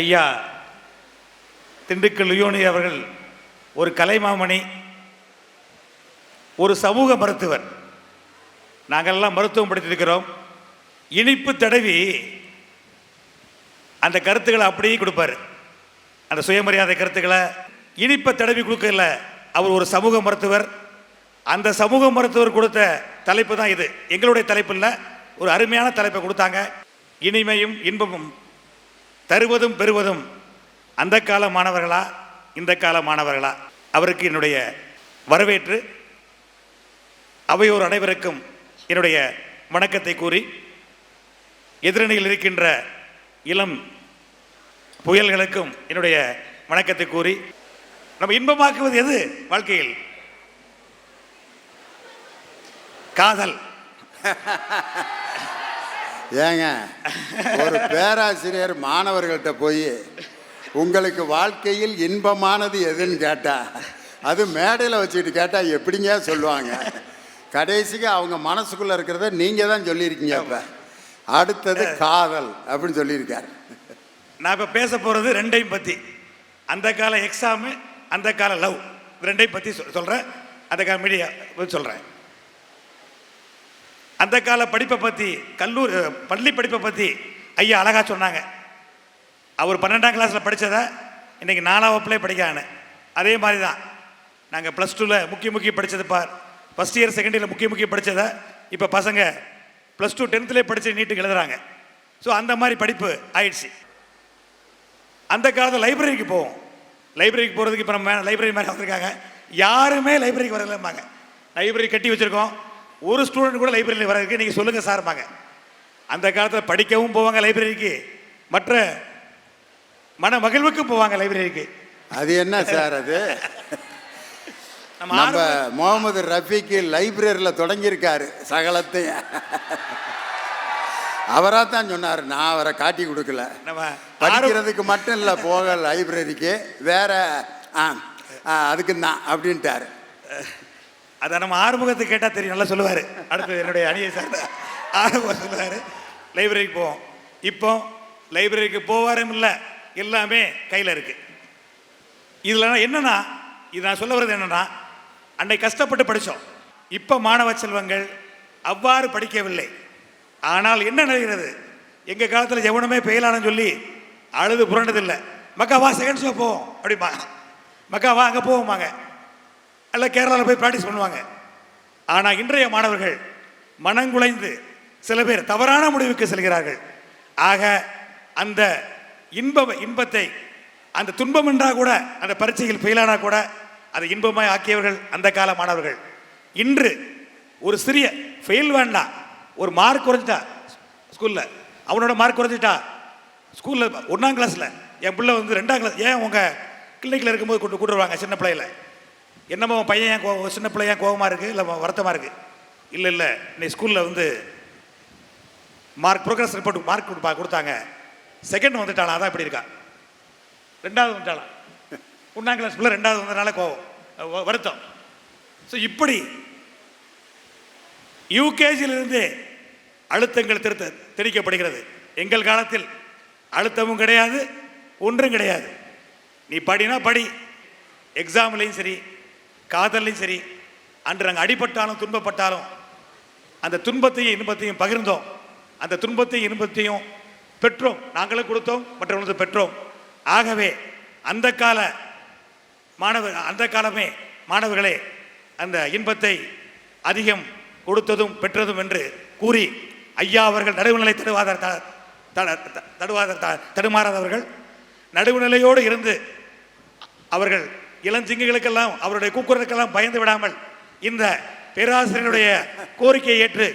ஐயா திண்டுக்கல் லியோனி அவர்கள் ஒரு கலைமாமணி ஒரு சமூக மருத்துவர். நாங்கள்லாம் மருத்துவம் படித்திருக்கிறோம் இனிப்பு தடவி அந்த கருத்துக்களை அப்படியே கொடுப்பாரு. அந்த சுயமரியாதை கருத்துக்களை இனிப்பை தடவி கொடுக்கல. அவர் ஒரு சமூக மருத்துவர். அந்த சமூக மருத்துவர் கொடுத்த தலைப்பு தான் இது. எங்களுடைய தலைப்பு இல்லை ஒரு அருமையான தலைப்பை கொடுத்தாங்க. இனிமையும் இன்பமும் தருவதும் பெறுவதும் அந்த கால மாணவர்களா இந்த கால மாணவர்களா? அவருக்கு என்னுடைய வரவேற்று அவையோர் அனைவருக்கும் என்னுடைய வணக்கத்தை கூறி எதிரணியில் இருக்கின்ற இளம் புயல்களுக்கும் என்னுடைய வணக்கத்தை கூறி நம்ம இன்பமாக்குவது எது வாழ்க்கையில்? காதல். ஏங்க ஒரு பேராசிரியர் மாணவர்கள்ட்ட போய் உங்களுக்கு வாழ்க்கையில் இன்பமானது எதுன்னு கேட்டா அது மேடையில் வச்சுக்கிட்டு கேட்டால் எப்படிங்க சொல்லுவாங்க? கடைசிக்கு அவங்க மனசுக்குள்ளே இருக்கிறத நீங்கள் தான் சொல்லியிருக்கீங்க இப்போ அடுத்தது காதல் அப்படின்னு சொல்லியிருக்காரு. நான் இப்போ பேச போகிறது ரெண்டையும் பற்றி அந்த கால எக்ஸாமு அந்த கால லவ் ரெண்டையும் பற்றி சொல் சொல்கிறேன் அந்த கால மீடியா சொல்கிறேன் அந்த கால படிப்பை பற்றி கல்லூரி பள்ளி படிப்பை பற்றி ஐயா அழகா சொன்னாங்க. அவர் பன்னெண்டாம் கிளாஸில் படித்ததை இன்றைக்கி நாலாம் வகுப்புலேயே படிக்கிறானு அதே மாதிரி தான் நாங்கள் ப்ளஸ் டூவில் முக்கிய முக்கிய படித்தது பார். ஃபஸ்ட் இயர் செகண்ட் இயரில் முக்கிய முக்கிய படித்ததை இப்போ பசங்க ப்ளஸ் டூ டென்த்துலேயே படித்து நீட்டுக்கு எழுதுறாங்க. ஸோ அந்த மாதிரி படிப்பு ஆயிடுச்சு. அந்த காலத்தில் லைப்ரரிக்கு போவோம். லைப்ரரிக்கு போகிறதுக்கு இப்போ நம்ம லைப்ரரி மாதிரி வந்திருக்காங்க யாருமே லைப்ரரிக்கு வரலம்பாங்க. லைப்ரரி கட்டி வச்சுருக்கோம். ஒரு ஸ்டூடெண்ட் கூட லைப்ரரியில் வரதுக்கு நீங்கள் சொல்லுங்கள் சார்பாங்க அந்த காலத்தில் படிக்கவும் போவாங்க லைப்ரரிக்கு மற்ற மன மகிழ்வுக்கும் போவாங்க லைப்ரரிக்கு அது என்ன சார் அது? நம்ம முகமது ரஃபீக்கு லைப்ரரியில் தொடங்கியிருக்காரு சகலத்தையும். அவராக தான் சொன்னார் நான் அவரை காட்டி கொடுக்கல. படிக்கிறதுக்கு மட்டும் இல்லை போக லைப்ரரிக்கு வேற ஆ, அதுக்கு தான் அப்படின்ட்டாரு. அதை நம்ம ஆறுமுகத்தை கேட்டால் தெரியும் நல்லா சொல்லுவார். அடுத்து என்னுடைய அணியை சார்ந்த ஆறுமுகம் சொல்லுவார். லைப்ரரிக்கு போவோம். இப்போ லைப்ரரிக்கு போவாரும் இல்லை எல்லாமே கையில் இருக்குது இதில் என்னென்னா இது நான் சொல்ல வர்றது என்னென்னா அன்னைக்கு கஷ்டப்பட்டு படித்தோம் இப்போ மாணவ செல்வங்கள் அவ்வாறு படிக்கவில்லை. ஆனால் என்ன நடக்கிறது? எங்கள் காலத்தில் எவனுமே பெயிலானு சொல்லி அழுது புரண்டதில்லை. மக்கா வா செகண்ட் ஷோ போவோம் அப்படிமா மக்கா வா அங்கே போவோமாங்க. அல்ல கேரளாவில் போய் ப்ராக்டிஸ் பண்ணுவாங்க. ஆனால் இன்றைய மாணவர்கள் மனங்குலைந்து சில பேர் தவறான முடிவுக்கு செல்கிறார்கள். ஆக அந்த இன்ப இன்பத்தை அந்த துன்பம் என்றால் கூட அந்த பரீட்சையில் ஃபெயிலானா கூட அதை இன்பமாய் ஆக்கியவர்கள் அந்த கால மாணவர்கள். இன்று ஒரு சிறிய ஃபெயில் வேண்டாம் ஒரு மார்க் குறைஞ்சிட்டா ஸ்கூலில் அவனோட மார்க் குறைஞ்சிட்டா ஸ்கூலில் ஒன்றாம் கிளாஸில் என் பிள்ளை வந்து ரெண்டாம் கிளாஸ் ஏன் உங்கள் கிளினிக்கில் இருக்கும்போது கொண்டு கூட்டுருவாங்க சின்ன பிள்ளையில? என்னம்மா பையன் ஏன் கோ- சின்ன பிள்ளை ஏன் கோவமாக இருக்குது இல்லை வருத்தமாக இருக்குது இல்லை இல்லை. இன்னைக்கு ஸ்கூலில் வந்து மார்க் ப்ரோக்ரஸ் ரிப்போர்ட் மார்க் கொடுப்பா கொடுத்தாங்க. செகண்ட் வந்துட்டாளா? அதான் இப்படி இருக்கா. ரெண்டாவது வந்துட்டாளா? ஒன்றாம் கிளாஸ் பிள்ளை ரெண்டாவது வந்ததுனால கோவம். வருத்தம். ஸோ இப்படி யூகேஜியிலிருந்து அழுத்தங்கள் திருத்த திணிக்கப்படுகிறது எங்கள் காலத்தில் அழுத்தமும் கிடையாது ஒன்றும் கிடையாது. நீ படினா படி. எக்ஸாம்லேயும் சரி காதல்லையும் சரி அன்று நாங்கள் அடிபட்டாலும் துன்பப்பட்டாலும் அந்த துன்பத்தையும் இன்பத்தையும் பகிர்ந்தோம். அந்த துன்பத்தையும் இன்பத்தையும் பெற்றோம். நாங்களும் கொடுத்தோம் மற்றவர்களுக்கு பெற்றோம். ஆகவே அந்த கால மாணவர் அந்த காலமே மாணவர்களே அந்த இன்பத்தை அதிகம் கொடுத்ததும் பெற்றதும் என்று கூறி ஐயா அவர்கள் நடுவுநிலை தடுவாத த- தடுவாத த- தடுமாறாதவர்கள் நடுவுநிலையோடு இருந்து அவர்கள் இளஞ்சிங்குகளுக்கெல்லாம் அவருடைய கூக்குரலுக்கெல்லாம் பயந்து விடாமல் இந்த பேராசிரியருடைய கோரிக்கையை ஏற்று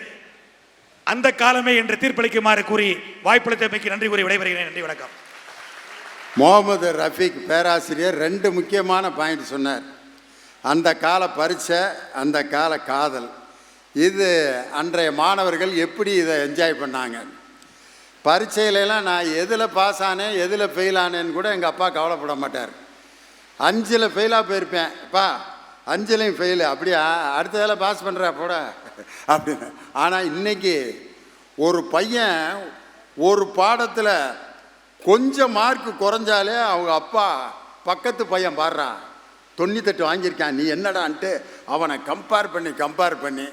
அந்த காலமே என்று தீர்ப்பளிக்குமாறு கூறி வாய்ப்பளித்தமைக்கு நன்றி கூறி விடைபெறுகிறேன். நன்றி வணக்கம். முகமது ரஃபீக் பேராசிரியர் ரெண்டு முக்கியமான பாயிண்ட் சொன்னார். அந்த கால பரீட்சை அந்த கால காதல். இது அன்றைய மாணவர்கள் எப்படி இதை என்ஜாய் பண்ணாங்க? பரீட்சையிலலாம் நான் எதில் பாஸ் ஆனேன் எதில் ஃபெயில் ஆனேன்னு கூட எங்கள் அப்பா கவலைப்பட மாட்டார். அஞ்சில் ஃபெயிலாக போயிருப்பேன். பா அஞ்சுலையும் ஃபெயிலு அப்படியா? அடுத்த வேலை பாஸ் பண்ணுறா போட. அப்படின்னு. ஆனால் இன்னைக்கு ஒரு பையன் ஒரு பாடத்தில் கொஞ்சம் மார்க் குறைஞ்சாலே அவங்க அப்பா பக்கத்து பையன் பாடுறான் தொண்ணூத்தெட்டு வாங்கியிருக்கான். நீ என்னடான்ட்டு அவனை கம்பேர் பண்ணி கம்பேர் பண்ணி.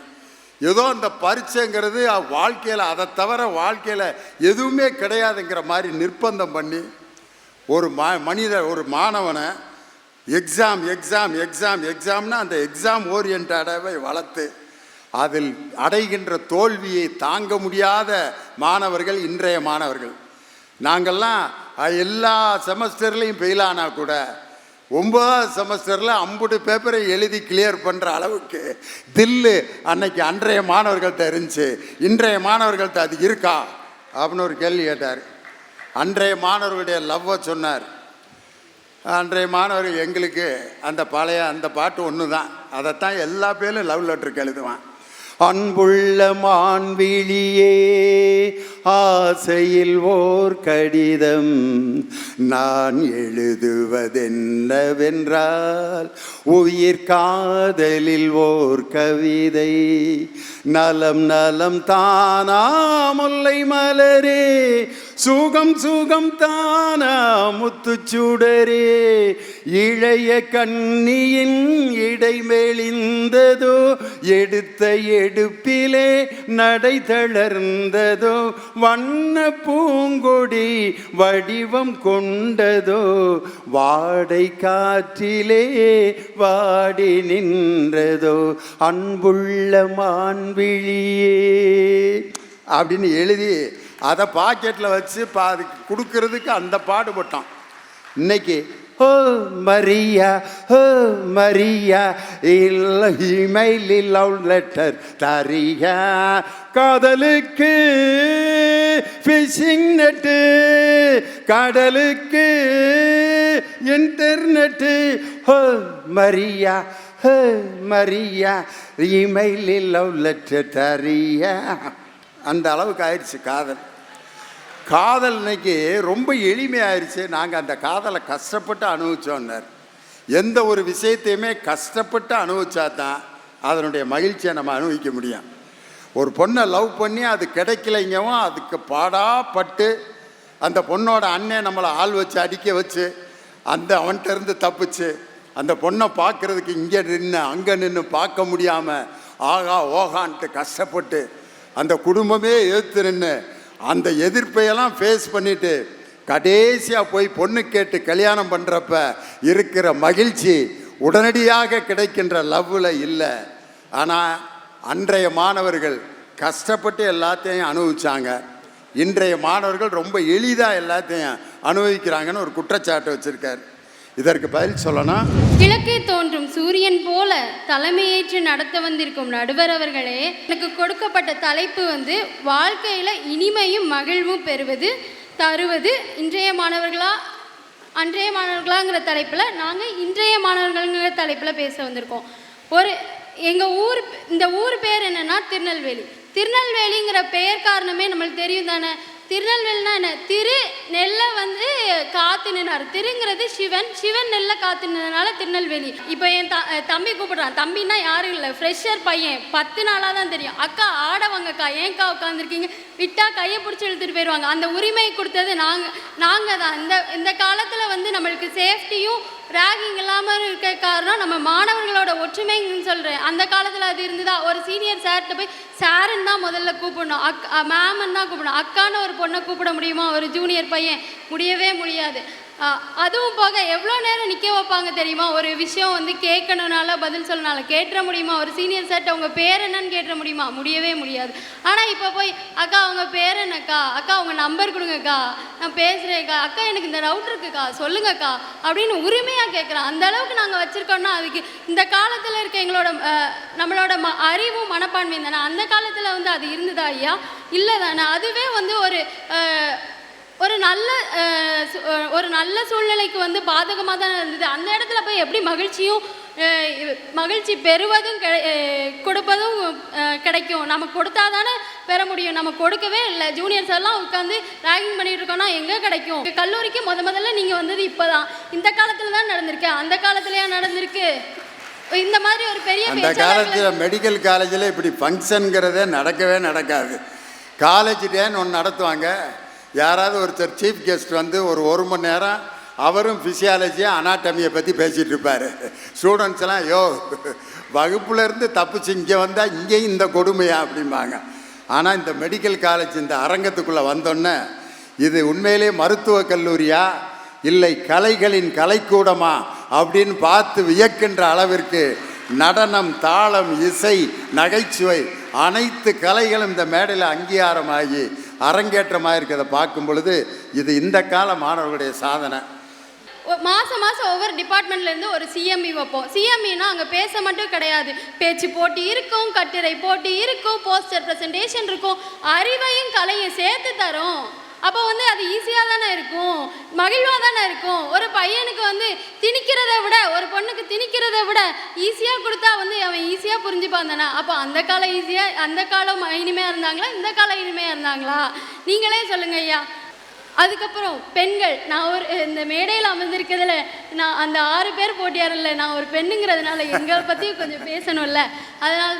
ஏதோ அந்த பரீட்சைங்கிறது வாழ்க்கையில் அதை தவிர வாழ்க்கையில் எதுவுமே கிடையாதுங்கிற மாதிரி நிர்பந்தம் பண்ணி ஒரு மா மனித ஒரு மாணவனை எக்ஸாம் எக்ஸாம் எக்ஸாம் எக்ஸாம்னா அந்த எக்ஸாம் ஓரியன்டாகவே வளர்த்து அதில் அடைகின்ற தோல்வியை தாங்க முடியாத மாணவர்கள் இன்றைய மாணவர்கள். நாங்கள்லாம் எல்லா செமஸ்டர்லேயும் ஃபெயிலானா கூட ஒன்பதாவது செமஸ்டரில் அம்புட்டு பேப்பரை எழுதி கிளியர் பண்ணுற அளவுக்கு தில்லு அன்னைக்கு அன்றைய மாணவர்கள்ட்ட இருந்துச்சு இன்றைய மாணவர்கள்ட்ட அது இருக்கா? அப்படின்னு ஒரு கேள்வி கேட்டார். அன்றைய மாணவர்களுடைய லவ்வை சொன்னார். அன்றைய மாணவர்கள் எங்களுக்கு அந்த பழைய அந்த பாட்டு ஒன்று தான் அதைத்தான் எல்லா பேரும் லவ் லெட்டருக்கு எழுதுவான் அன்புள்ள மான்விழியே ஆசையில் ஓர் கடிதம். நான் எழுதுவதென்னவென்றால் உயிர் காதலில் ஓர் கவிதை. நலம் நலம் தானா முல்லை மலரே சுகம் சுகம் தானா முத்துச்சுடரே இளைய கண்ணியின் இடைமெளிந்ததோ எடுத்த எடுப்பிலே நடை தளர்ந்ததோ வண்ண பூங்கொடி வடிவம் கொண்டதோ வாடை காற்றிலே வாடி நின்றதோ அன்புள்ள மான்விழியே. அப்படின்னு எழுதி அதை பாக்கெட்டில் வச்சு பா அதுக்கு கொடுக்கறதுக்கு அந்த பாடுபட்டான். இன்னைக்கு ஓ மரியா ஓ மரியா இல்லை இமெயில் லவ் லெட்டர் தரியா. காதலுக்கு ஃபிஷிங் நெட்டு கடலுக்கு இன்டர்நெட்டு ஹோ மரியா ஹோ மரியா இமெயில் லவ் லெட்டர் தரியா. அந்த அளவுக்கு ஆயிடுச்சு காதல். காதல் இன்னைக்கு ரொம்ப எளிமையாயிருச்சு. நாங்கள் அந்த காதலை கஷ்டப்பட்டு அனுபவிச்சோன்னார் எந்த ஒரு விஷயத்தையுமே கஷ்டப்பட்டு அனுபவிச்சா தான் அதனுடைய மகிழ்ச்சியை நம்ம அனுபவிக்க முடியும். ஒரு பொண்ணை லவ் பண்ணி அது கிடைக்கலைங்கவும் அதுக்கு பாடாப்பட்டு அந்த பொண்ணோட அண்ணன் நம்மளை ஆள் வச்சு அடிக்க வச்சு அந்த அவன்கிட்ட இருந்து தப்பிச்சு அந்த பொண்ணை பார்க்கறதுக்கு இங்கே நின்று அங்கே நின்று பார்க்க முடியாமல் ஆகா ஓகான்ட்டு கஷ்டப்பட்டு அந்த குடும்பமே ஏற்று நின்று அந்த எதிர்ப்பையெல்லாம் ஃபேஸ் பண்ணிட்டு கடைசியாக போய் பொண்ணு கேட்டு கல்யாணம் பண்ணுறப்ப இருக்கிற மகிழ்ச்சி உடனடியாக கிடைக்கின்ற லவ்வில் இல்லை. ஆனால் அன்றைய மாணவர்கள் கஷ்டப்பட்டு எல்லாத்தையும் அனுபவிச்சாங்க. இன்றைய மாணவர்கள் ரொம்ப எளிதாக எல்லாத்தையும் அனுபவிக்கிறாங்கன்னு ஒரு குற்றச்சாட்டு வச்சுருக்கார். இதற்கு பதில் சொல்லணும் கிழக்கே தோன்றும் சூரியன் போல தலைமையேற்று நடத்த வந்திருக்கும் நடுவர் அவர்களே எனக்கு கொடுக்கப்பட்ட தலைப்பு வந்து வாழ்க்கையில் இனிமையும் மகிழ்வும் பெறுவது தருவது இன்றைய மாணவர்களா அன்றைய மாணவர்களாங்கிற தலைப்பில் நாங்கள் இன்றைய மாணவர்கள்ங்கிற தலைப்பில் பேச வந்திருக்கோம். ஒரு எங்கள் ஊர் இந்த ஊர் பேர் என்னன்னா திருநெல்வேலி. திருநெல்வேலிங்கிற பெயர் காரணமே நம்மளுக்கு தெரியும் தானே? திருநெல்வேலினா என்ன? திரு நெல்லை வந்து காத்து நின்னார். திருங்கிறது சிவன். சிவன் நெல்லை காத்து நின்றனால திருநெல்வேலி. இப்போ என் த தம்பி கூப்பிடுறான். தம்பின்னா யாரும் இல்லை. ஃப்ரெஷர் பையன். பத்து நாளாக தான் தெரியும். அக்கா ஆட வாங்கக்கா. ஏன்க்கா உட்காந்துருக்கீங்க விட்டா கையை பிடிச்சி இழுத்துட்டு போயிடுவாங்க. அந்த உரிமை கொடுத்தது நாங்கள் நாங்கள் தான். இந்த இந்த காலத்தில் வந்து நம்மளுக்கு சேஃப்டியும் ரேகிங் இல்லாமல் இருக்க காரணம் நம்ம மாணவர்களோட ஒற்றுமைன்னு சொல்கிறேன் அந்த காலத்தில் அது இருந்ததா? ஒரு சீனியர் சார்கிட்ட போய் சாருன்னு தான் முதல்ல கூப்பிடணும். அக் மேம்னு தான் கூப்பிடணும். அக்கான்னு ஒரு பொண்ணை கூப்பிட முடியுமா? ஒரு ஜூனியர் பையன். முடியவே முடியாது. அதுவும் போக எவ்வளோ நேரம் நிற்க வைப்பாங்க தெரியுமா? ஒரு விஷயம் வந்து கேட்கணுனால பதில் சொல்லனால கேட்டுற முடியுமா? ஒரு சீனியர் சார்ட்ட உங்கள் பேர் என்னன்னு கேட்டுற முடியுமா? முடியவே முடியாது. ஆனால் இப்போ போய் அக்கா உங்கள் பேர் என்னக்கா? அக்கா உங்கள் நம்பர் கொடுங்கக்கா. நான் பேசுகிறேன்க்கா அக்கா எனக்கு இந்த டவுட் இருக்குக்கா. சொல்லுங்கக்கா. அப்படின்னு உரிமையாக கேட்குறேன். அந்த அளவுக்கு நாங்கள் வச்சுருக்கோம்னா அதுக்கு இந்த காலத்தில் இருக்க எங்களோட நம்மளோட ம அறிவும் மனப்பான்மையும் தானே? அந்த காலத்தில் வந்து அது இருந்ததா ஐயா? இல்லை தானே? அதுவே வந்து ஒரு ஒரு நல்ல ஒரு நல்ல சூழ்நிலைக்கு வந்து பாதகமாக தான் இருந்தது. அந்த இடத்துல போய் எப்படி மகிழ்ச்சியும் மகிழ்ச்சி பெறுவதும் கொடுப்பதும் கிடைக்கும். நம்ம கொடுத்தா தானே பெற முடியும். நம்ம கொடுக்கவே இல்லை. ஜூனியர்ஸ் எல்லாம் உட்காந்து ரேகிங் பண்ணிட்டு இருக்கோம்னா எங்கே கிடைக்கும்? கல்லூரிக்கு முத முதல்ல நீங்கள் வந்தது இப்போ தான் இந்த காலத்தில் தான் நடந்திருக்கு. அந்த காலத்துலயா நடந்திருக்கு? இந்த மாதிரி ஒரு பெரிய அந்த காலத்தில் மெடிக்கல் காலேஜில் இப்படி ஃபங்க்ஷனுங்கிறதே நடக்கவே நடக்காது. காலேஜ் டேன்னு ஒன்று நடத்துவாங்க. யாராவது ஒருத்தர் சீஃப் கெஸ்ட் வந்து ஒரு ஒரு மணி நேரம் அவரும் ஃபிசியாலஜி அனாட்டமியை பற்றி பேசிகிட்டு இருப்பார். ஸ்டூடெண்ட்ஸ்லாம் யோ வகுப்புலேருந்து தப்பிச்சு இங்கே வந்தால் இங்கேயும் இந்த கொடுமையா? அப்படிம்பாங்க. ஆனால் இந்த மெடிக்கல் காலேஜ் இந்த அரங்கத்துக்குள்ளே வந்தோன்னே இது உண்மையிலே மருத்துவக் கல்லூரியா? இல்லை கலைகளின் கலைக்கூடமா? அப்படின்னு பார்த்து வியக்கின்ற அளவிற்கு நடனம் தாளம் இசை நகைச்சுவை அனைத்து கலைகளும் இந்த மேடையில் அங்கீகாரமாகி அரங்கேற்றமாக இருக்கிறத பார்க்கும் பொழுது இது இந்த கால மாணவர்களுடைய சாதனை. மாதம் மாதம் ஒவ்வொரு டிபார்ட்மெண்ட்லேருந்து ஒரு சிஎம்இ வைப்போம். சிஎம்இனா அங்கே பேச மட்டும் கிடையாது. பேச்சு போட்டி இருக்கும் கட்டுரை போட்டி இருக்கும் போஸ்டர் ப்ரெசன்டேஷன் இருக்கும். அறிவையும் கலையும் சேர்த்து தரும். அப்போ வந்து அது ஈஸியாக தானே இருக்கும்? மகிழ்வாக தானே இருக்கும்? ஒரு பையனுக்கு வந்து திணிக்கிறத விட ஒரு பொண்ணுக்கு திணிக்கிறத விட ஈஸியாக கொடுத்தா வந்து அவன் ஈஸியாக புரிஞ்சுப்பான் தானே? அப்போ அந்த காலம் ஈஸியாக அந்த காலம் இனிமையாக இருந்தாங்களா? இந்த காலம் இனிமையாக இருந்தாங்களா? நீங்களே சொல்லுங்க ஐயா. அதுக்கப்புறம் பெண்கள் நான் ஒரு இந்த மேடையில் அமர்ந்திருக்கிறதுல நான் அந்த ஆறு பேர் போட்டியாரில் நான் ஒரு பெண்ணுங்கிறதுனால எங்களை பற்றி கொஞ்சம் பேசணும்ல. அதனால்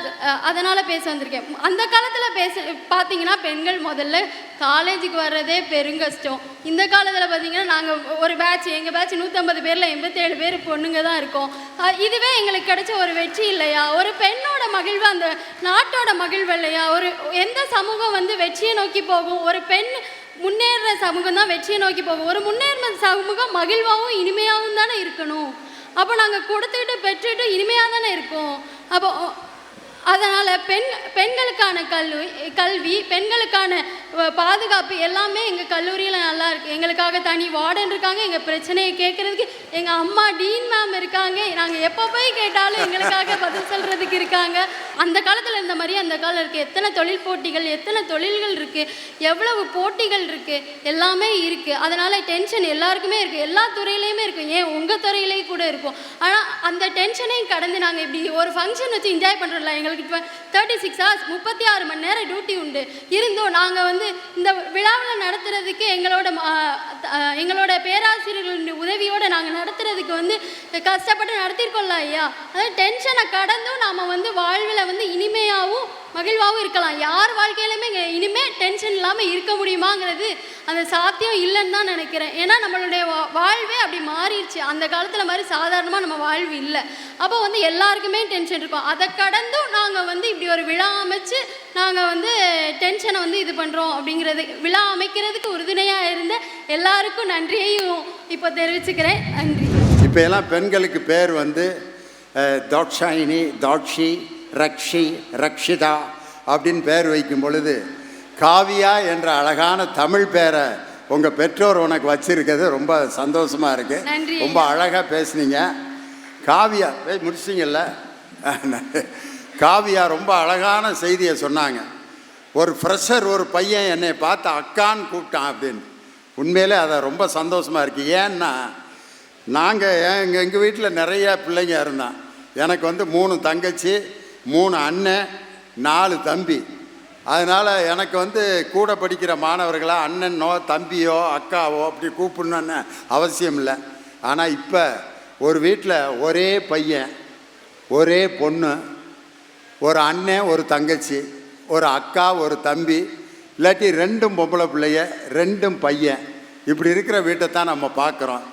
அதனால் பேச வந்திருக்கேன். அந்த காலத்தில் பேச பார்த்தீங்கன்னா பெண்கள் முதல்ல காலேஜுக்கு வர்றதே பெருங்கஷ்டம் இந்த காலத்தில் பார்த்தீங்கன்னா நாங்கள் ஒரு பேட்ச் எங்கள் பேட்ச் நூற்றம்பது பேரில் எண்பத்தேழு பேர் பொண்ணுங்க தான் இருக்கோம். இதுவே எங்களுக்கு கிடைச்ச ஒரு வெற்றி இல்லையா? ஒரு பெண்ணோட மகிழ்வு அந்த நாட்டோட மகிழ்வு இல்லையா? ஒரு எந்த சமூகம் வந்து வெற்றியை நோக்கி போகும்? ஒரு பெண் முன்னேறுற சமூகம் தான் வெற்றியை நோக்கி போகும். ஒரு முன்னேற சமூகம் மகிழ்வாகவும் இனிமையாகவும் தானே இருக்கணும். அப்போ நாங்கள் கொடுத்துட்டு பெற்றுட்டு இனிமையாக தானே இருக்கோம். அப்போ அதனால் பெண் பெண்களுக்கான கல்வி கல்வி பெண்களுக்கான பாதுகாப்பு எல்லாமே எங்கள் கல்லூரியில் நல்லா இருக்கு. எங்களுக்காக தனி வார்டன் இருக்காங்க. எங்கள் பிரச்சனையை கேட்குறதுக்கு எங்கள் அம்மா டீன் மேம் இருக்காங்க. நாங்கள் எப்போ போய் கேட்டாலும் எங்களுக்காக பதில் சொல்கிறதுக்கு இருக்காங்க. அந்த காலத்தில் இருந்த மாதிரி அந்த காலம் இருக்குது எத்தனை தொழில் போட்டிகள் எத்தனை தொழில்கள் இருக்குது எவ்வளவு போட்டிகள் இருக்குது எல்லாமே இருக்குது அதனால் டென்ஷன் எல்லாருக்குமே இருக்குது எல்லா துறையிலையுமே இருக்குது ஏன் உங்கள் துறையிலேயே கூட இருக்கும். ஆனால் அந்த டென்ஷனையும் கடந்து நாங்கள் இப்படி ஒரு ஃபங்க்ஷன் வச்சு என்ஜாய் பண்ணுறோம்ல எங்களுக்கு இப்போ தேர்ட்டி சிக்ஸ் ஹவர்ஸ் முப்பத்தி ஆறு மணி நேரம் டியூட்டி உண்டு. இருந்தும். நாங்கள் வந்து இந்த விழாவில் நடத்துறதுக்கு எங்களோட ம- எங்களோட பேராசிரியர்களுடைய உதவியோடு நாங்கள் நடத்துறதுக்கு வந்து கஷ்டப்பட்டு நடத்திருக்கோம்ல ஐயா. அதாவது டென்ஷனை கடந்தும் நாம் வந்து வாழ்வில் வந்து இனிமையாகவும் மகிழ்வாகவும் இருக்கலாம். யார் வாழ்க்கையிலுமே இனிமேல் இனிமே டென்ஷன் இல்லாமல் இருக்க முடியுமாங்கிறது அந்த சாத்தியம் இல்லைன்னு தான் நினைக்கிறேன். ஏன்னா நம்மளுடைய வா- வாழ்வே அப்படி மாறிடுச்சு. அந்த காலத்தில் மாதிரி சாதாரணமாக நம்ம வாழ்வு இல்லை. அப்போ வந்து எல்லாருக்குமே டென்ஷன் இருக்கும். அதை கடந்தும் நாங்கள் வந்து இப்படி ஒரு விழா அமைச்சு நாங்கள் வந்து டென்ஷனை வந்து இது பண்ணுறோம் அப்படிங்கிறது விழா அமைக்கிறதுக்கு உறுதுணையாக இருந்த எல்லாருக்கும் நன்றியையும் இப்போ தெரிவிச்சுக்கிறேன். நன்றி. இப்போ எல்லாம் பெண்களுக்கு பேர் வந்து அஹ், தாட்சாயினி தாட்சி ரக்ஷி ரக்ஷிதா அப்படின்னு பேர் வைக்கும் பொழுது காவியா என்ற அழகான தமிழ் பேரை உங்கள் பெற்றோர் உனக்கு வச்சிருக்கிறது ரொம்ப சந்தோஷமாக இருக்குது ரொம்ப அழகாக பேசுனீங்க. காவியா ஏய், முடிச்சிட்டிங்கல்ல? காவியா ரொம்ப அழகான செய்தியை சொன்னாங்க. ஒரு ஃப்ரெஷர் ஒரு பையன் என்னை பார்த்து அக்கான்னு கூப்பிட்டான் அப்படின்னு. உண்மையிலே அதை ரொம்ப சந்தோஷமாக இருக்குது ஏன்னா நாங்கள் எங்கள் எங்கள் வீட்டில் நிறைய பிள்ளைங்க இருந்தான் எனக்கு வந்து மூணு தங்கச்சி மூணு அண்ணன் நாலு தம்பி. அதனால் எனக்கு வந்து கூட படிக்கிற மாணவர்களாக அண்ணனோ தம்பியோ அக்காவோ அப்படி கூப்பிடணுன்னு அவசியம் இல்லை. ஆனால் இப்போ ஒரு வீட்டில் ஒரே பையன் ஒரே பொண்ணு ஒரு அண்ணன் ஒரு தங்கச்சி ஒரு அக்கா ஒரு தம்பி இல்லாட்டி ரெண்டும் பொம்பளை பிள்ளைய ரெண்டும் பையன். இப்படி இருக்கிற வீட்டை தான் நம்ம பார்க்குறோம்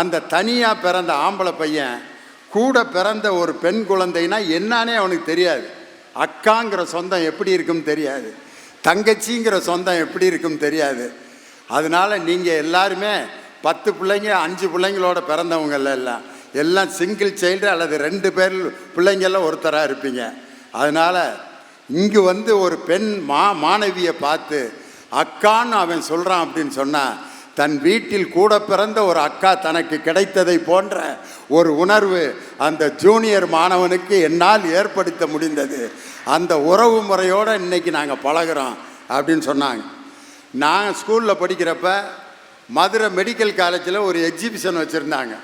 அந்த தனியாக பிறந்த ஆம்பளை பையன் கூட பிறந்த ஒரு பெண் குழந்தைனா என்னன்னே அவனுக்கு தெரியாது. அக்காங்கிற சொந்தம் எப்படி இருக்குன்னு தெரியாது. தங்கச்சிங்கிற சொந்தம் எப்படி இருக்குன்னு தெரியாது. அதனால நீங்கள் எல்லாருமே பத்து பிள்ளைங்க அஞ்சு பிள்ளைங்களோட பிறந்தவங்கள எல்லாம். எல்லாம் சிங்கிள் சைல்டு அல்லது ரெண்டு பேர் பிள்ளைங்கள்லாம் ஒருத்தராக இருப்பீங்க. அதனால் இங்கு வந்து ஒரு பெண் மா மாணவியை பார்த்து அக்கான்னு அவன் சொல்கிறான் அப்படின்னு சொன்னால் தன் வீட்டில் கூட பிறந்த ஒரு அக்கா தனக்கு கிடைத்ததை போன்ற ஒரு உணர்வு அந்த ஜூனியர் மாணவனுக்கு என்னால் ஏற்படுத்த முடிந்தது. அந்த உறவு முறையோடு இன்னைக்கு நாங்கள் பழகுறோம் அப்படின்னு சொன்னாங்க. நான் ஸ்கூலில் படிக்கிறப்ப மதுரை மெடிக்கல் காலேஜில் ஒரு எக்ஸிபிஷன் வச்சுருந்தாங்க.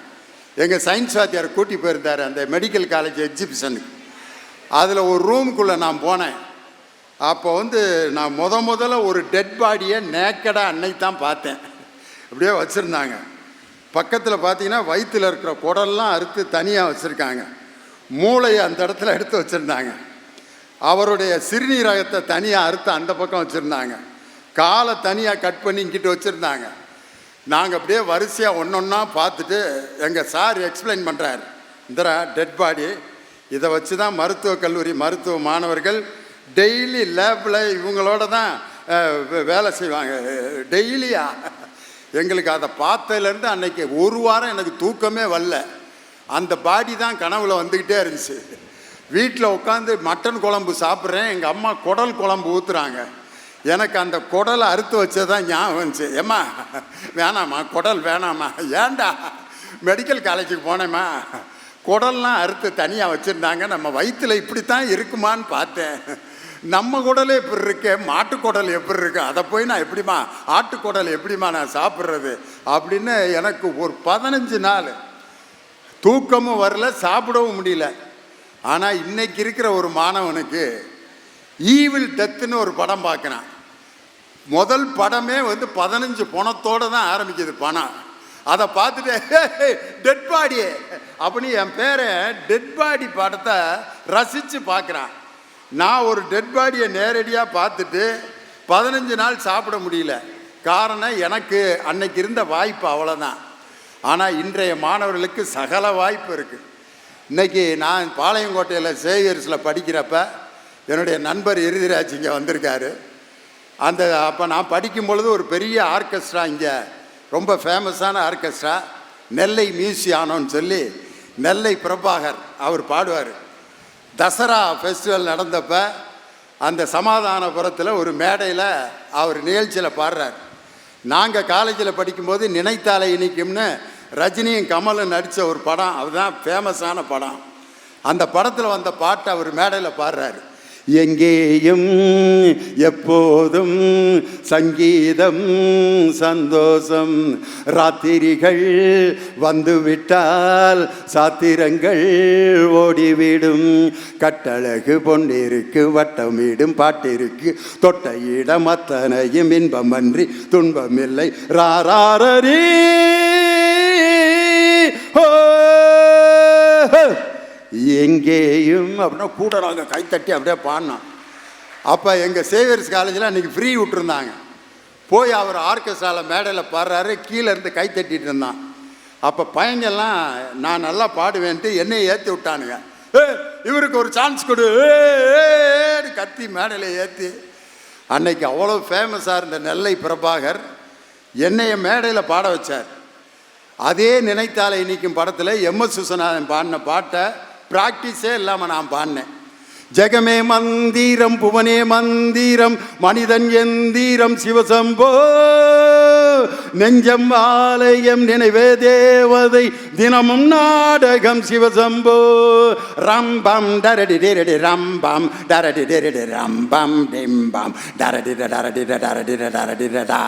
எங்கள் சயின்ஸ் வாத்தியார் கூட்டி போயிருந்தார் அந்த மெடிக்கல் காலேஜ் எக்ஸிபிஷனுக்கு. அதில் ஒரு ரூமுக்குள்ளே நான் போனேன். அப்போ வந்து நான் முத முதல்ல ஒரு டெட் பாடியை நேக்கடாக அன்னைக்கு தான் பார்த்தேன். அப்படியே வச்சுருந்தாங்க. பக்கத்தில் பார்த்தீங்கன்னா வயிற்றில் இருக்கிற குடல்லாம் அறுத்து தனியாக வச்சுருக்காங்க. மூளையை அந்த இடத்துல எடுத்து வச்சுருந்தாங்க. அவருடைய சிறுநீரகத்தை தனியாக அறுத்து அந்த பக்கம் வச்சுருந்தாங்க. காலை தனியாக கட் பண்ணிக்கிட்டு வச்சுருந்தாங்க. நாங்கள் அப்படியே வரிசையாக ஒன்றொன்னா பார்த்துட்டு எங்கள் சார் எக்ஸ்பிளைன் பண்ணுறாரு இந்தரா டெட் பாடி இதை வச்சு தான் மருத்துவக் கல்லூரி மருத்துவ மாணவர்கள் டெய்லி லேபில் இவங்களோட தான் வேலை செய்வாங்க. டெய்லியாக எங்களுக்கு அதை பார்த்ததுலேருந்து அன்றைக்கி ஒரு வாரம் எனக்கு தூக்கமே வரல. அந்த பாடி தான் கனவுல வந்துக்கிட்டே இருந்துச்சு. வீட்டில் உட்காந்து மட்டன் குழம்பு சாப்பிட்றேன் எங்கள் அம்மா குடல் குழம்பு ஊற்றுறாங்க எனக்கு அந்த குடலை அறுத்து வச்சதான் ஞாபகம் வந்துச்சு. ஏம்மா வேணாம்மா குடல் வேணாம்மா. ஏன்டா மெடிக்கல் காலேஜுக்கு போனேம்மா. குடல்லாம் அறுத்து தனியாக வச்சுருந்தாங்க. நம்ம வயிற்றில் இப்படித்தான் இருக்குமான்னு பார்த்தேன். நம்ம குடல் எப்படி இருக்கு? மாட்டுக்குடல் எப்படி இருக்கு? அதை போய் நான் எப்படிம்மா ஆட்டுக்குடல் எப்படிம்மா நான் சாப்பிட்றது? அப்படின்னு எனக்கு ஒரு பதினஞ்சு நாள் தூக்கமும் வரல சாப்பிடவும் முடியல. ஆனால் இன்னைக்கு இருக்கிற ஒரு மாணவனுக்கு ஈவில் டெத்துன்னு ஒரு படம் பார்க்குறான். முதல் படமே வந்து பதினஞ்சு பணத்தோடு தான் ஆரம்பிக்குது பணம். அதை பார்த்துட்டு டெட் பாடி அப்படின்னு என் பேரை டெட் பாடி படத்தை ரசித்து பார்க்குறான். நான் ஒரு டெட் பாடியை நேரடியாக பார்த்துட்டு பதினஞ்சு நாள் சாப்பிட முடியல. காரணம் எனக்கு அன்னைக்கு இருந்த வாய்ப்பு அவ்வளோதான் ஆனால் இன்றைய மாணவர்களுக்கு சகல வாய்ப்பு இருக்குது இன்றைக்கி நான் பாளையங்கோட்டையில் சேவியர்ஸில் படிக்கிறப்ப என்னுடைய நண்பர் இறுதிராஜ் இங்கே வந்திருக்காரு. அந்த அப்போ நான் படிக்கும் பொழுது ஒரு பெரிய ஆர்கெஸ்ட்ரா இங்கே ரொம்ப ஃபேமஸான ஆர்கெஸ்ட்ரா நெல்லை மியூசியானோன்னு சொல்லி நெல்லை பிரபாகர் அவர் பாடுவார். தசரா ஃபெஸ்டிவல் நடந்தப்ப அந்த சமாதானபுரத்தில் ஒரு மேடையில் அவர் நிகழ்ச்சியில் பாடுறார். நாங்கள் காலேஜில் படிக்கும்போது நினைத்தாலே இனிக்கும்னு ரஜினியும் கமலும் நடித்த ஒரு படம் அதுதான் ஃபேமஸான படம். அந்த படத்தில் வந்த பாட்டை அவர் மேடையில் பாடுறாரு. எங்கேயும் எப்போதும் சங்கீதம் சந்தோஷம். ராத்திரிகள் வந்துவிட்டால் சாத்திரங்கள் ஓடிவிடும். கட்டழகு பொன்னிருக்கு வட்டமிடும் பாட்டிருக்கு. தொட்ட இடம் அத்தனையும் இன்பமன்றி துன்பமில்லை. ராராரரி! எங்கேயும் அப்படின்னா கூட நாங்கள் கைத்தட்டி அப்படியே பாடினோம் அப்போ எங்கள் சேவியர்ஸ் காலேஜில் அன்றைக்கி ஃப்ரீ விட்டுருந்தாங்க. போய் அவர் ஆர்கெஸ்ட்ராவில் மேடையில் பாடுறாரு கீழே இருந்து கை தட்டிகிட்டு இருந்தான். அப்போ பையங்கள்லாம் நான் நல்லா பாடுவேன்ட்டு என்னையை ஏற்றி விட்டானுங்க. ஏ இவருக்கு ஒரு சான்ஸ் கொடு. கத்தி மேடையில் ஏற்றி அன்னைக்கு அவ்வளோ ஃபேமஸாக இருந்த நெல்லை பிரபாகர் என்னைய மேடையில் பாட வச்சார். அதே நினைத்தாலே இன்றைக்கும் படத்தில் எம்எஸ் சுசநாதன் பாடின பாட்டை ப்ராக்டிஸே இல்லாமல் நான் பாடினேன். ஜெகமே மந்திரம் புவனே மந்திரம் மனிதன் எந்திரம் சிவசம்போ நெஞ்சம் ஆலயம் நினைவே தேவதை தினமும் நாடகம் சிவசம்போ. ரம்பம் டரடி டெரடி ரம்பம் டரடி டெரடி ரம்பம் டிம்பம் டரடி டரடி டரடி டரடி டா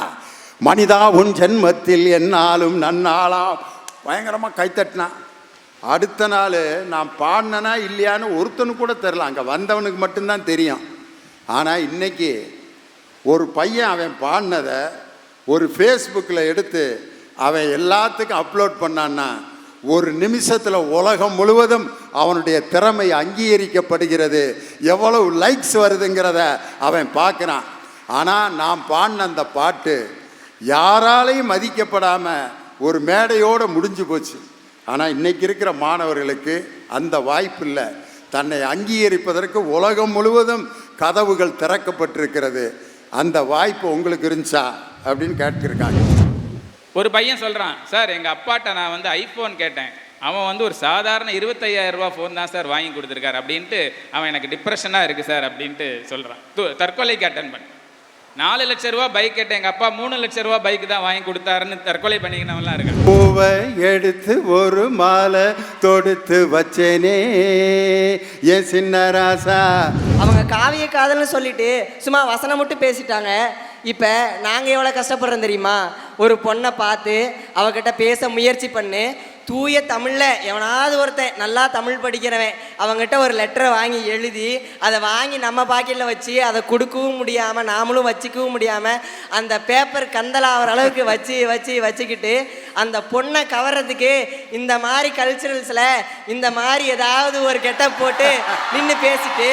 மனிதா உன் ஜென்மத்தில் என்னாலும் நன்னாளாம். பயங்கரமாக கைத்தட்டினான். அடுத்த நாள் நான் பாடினனா இல்லையான்னு ஒருத்தனுக்கு கூட தெரில அங்கே வந்தவனுக்கு மட்டும்தான் தெரியும். ஆனால் இன்னைக்கு ஒரு பையன் அவன் பாடினதை ஒரு ஃபேஸ்புக்கில் எடுத்து அவன் எல்லாத்துக்கும் அப்லோட் பண்ணான்னா ஒரு நிமிஷத்தில் உலகம் முழுவதும் அவனுடைய திறமை அங்கீகரிக்கப்படுகிறது. எவ்வளவு லைக்ஸ் வருதுங்கிறத அவன் பார்க்குறான். ஆனால் நான் பாடின அந்த பாட்டு யாராலையும் மதிக்கப்படாமல் ஒரு மேடையோடு முடிஞ்சு போச்சு. ஆனால் இன்றைக்கி இருக்கிற மாணவர்களுக்கு அந்த வாய்ப்பு இல்லை தன்னை அங்கீகரிப்பதற்கு உலகம் முழுவதும் கதவுகள் திறக்கப்பட்டிருக்கிறது. அந்த வாய்ப்பு உங்களுக்கு இருந்துச்சா? அப்படின்னு கேட்டிருக்காங்க. ஒரு பையன் சொல்கிறான் சார் எங்கள் அப்பாட்ட நான் வந்து ஐஃபோன் கேட்டேன். அவன் வந்து ஒரு சாதாரண 25000 ரூபா ஃபோன் தான் சார் வாங்கி கொடுத்துருக்காரு அப்படின்ட்டு அவன் எனக்கு டிப்ரெஷனாக இருக்குது சார் அப்படின்ட்டு சொல்கிறான் தற்கொலைக்கு அட்டன் பண்ண நாலு லட்ச ரூபா பைக் கேட்டேன். எங்கள் அப்பா மூணு லட்ச ரூபா பைக் தான் வாங்கி கொடுத்தாருன்னு தற்கொலை பண்ணிக்கினவன்லாம் இருக்கான் பூவை எடுத்து ஒரு மாலை தொடுத்து வச்சேனே. என் சின்ன ராசா. அவங்க காவிய காதல்னு சொல்லிட்டு சும்மா வசனம் மட்டும் பேசிட்டாங்க. இப்போ நாங்கள் எவ்வளோ கஷ்டப்படுறோம் தெரியுமா? ஒரு பொண்ணை பார்த்து அவகிட்ட பேச முயற்சி பண்ணு. தூய தமிழில் எவனாவது ஒருத்தன் நல்லா தமிழ் படிக்கிறவன் அவங்ககிட்ட ஒரு லெட்டரை வாங்கி எழுதி அதை வாங்கி நம்ம பாக்கெட்டில் வச்சு அதை கொடுக்கவும் முடியாமல் நாமளும் வச்சுக்கவும் முடியாமல் அந்த பேப்பர் கந்தலாகிற அளவுக்கு வச்சு வச்சு வச்சுக்கிட்டு அந்த பொண்ணை கவர்றதுக்கு இந்த மாதிரி கல்ச்சுரல்ஸில் இந்த மாதிரி ஏதாவது ஒரு கெட்ட போட்டு நின்று பேசிட்டு